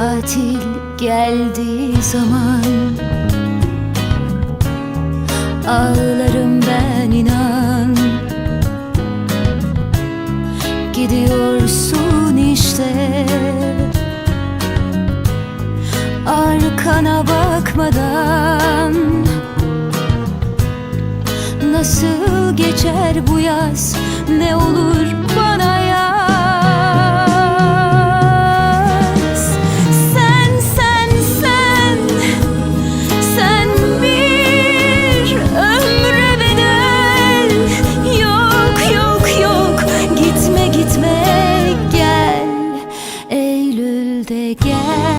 Tatil geldiği zaman Ağlarım ben inan. Gidiyorsun işte. Arkana bakmadan Nasıl geçer bu yaz? Ne olur te quiero.